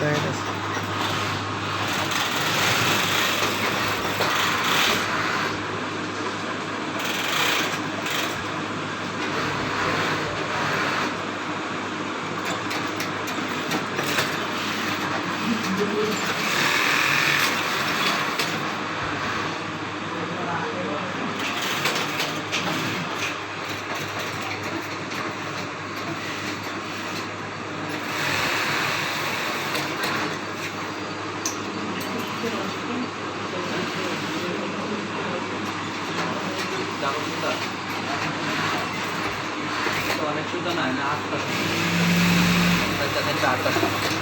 There it is. सुद्धा नाही ना आत्ता त्याच्या आत्ता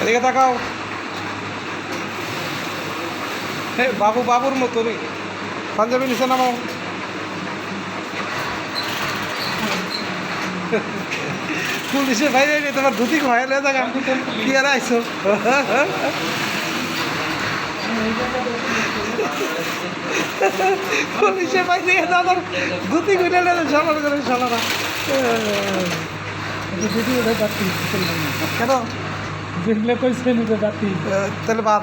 এদিকে তাকাও। হে বাবু বাবুর মতনই পাঞ্জাবি নিচে নামাও। পুলিশের বাইরে তোমার ধুতি খোয়াই লে দেখা কি আর আইসো পুলিশের বাইরে দাদার ধুতি খুলে লে সবার করে সলারা কেন? দেখলে কইছেন যে জাতি। তাহলে বাদ